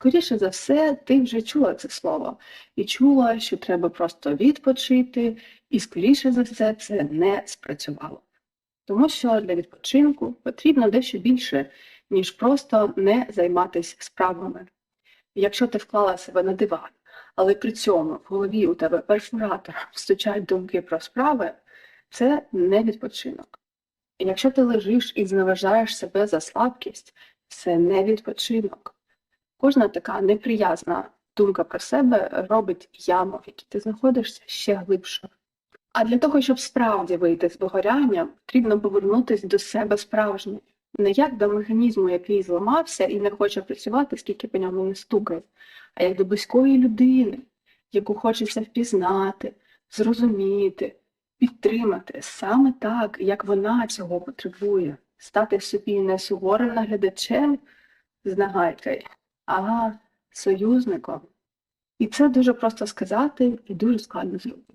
Скоріше за все, ти вже чула це слово і чула, що треба просто відпочити, і скоріше за все це не спрацювало. Тому що для відпочинку потрібно дещо більше, ніж просто не займатися справами. Якщо ти вклала себе на диван, але при цьому в голові у тебе перфоратор стучать думки про справи, це не відпочинок. Якщо ти лежиш і зневажаєш себе за слабкість, це не відпочинок. Кожна така неприязна думка про себе робить яму, в якій ти знаходишся ще глибше. А для того, щоб справді вийти з вигоряння, потрібно повернутися до себе справжньої. Не як до механізму, який зламався і не хоче працювати, скільки по ньому не стукає, а як до близької людини, яку хочеться впізнати, зрозуміти, підтримати саме так, як вона цього потребує, стати собі не суворим наглядачем з нагайкою, а союзником. І це дуже просто сказати і дуже складно зробити.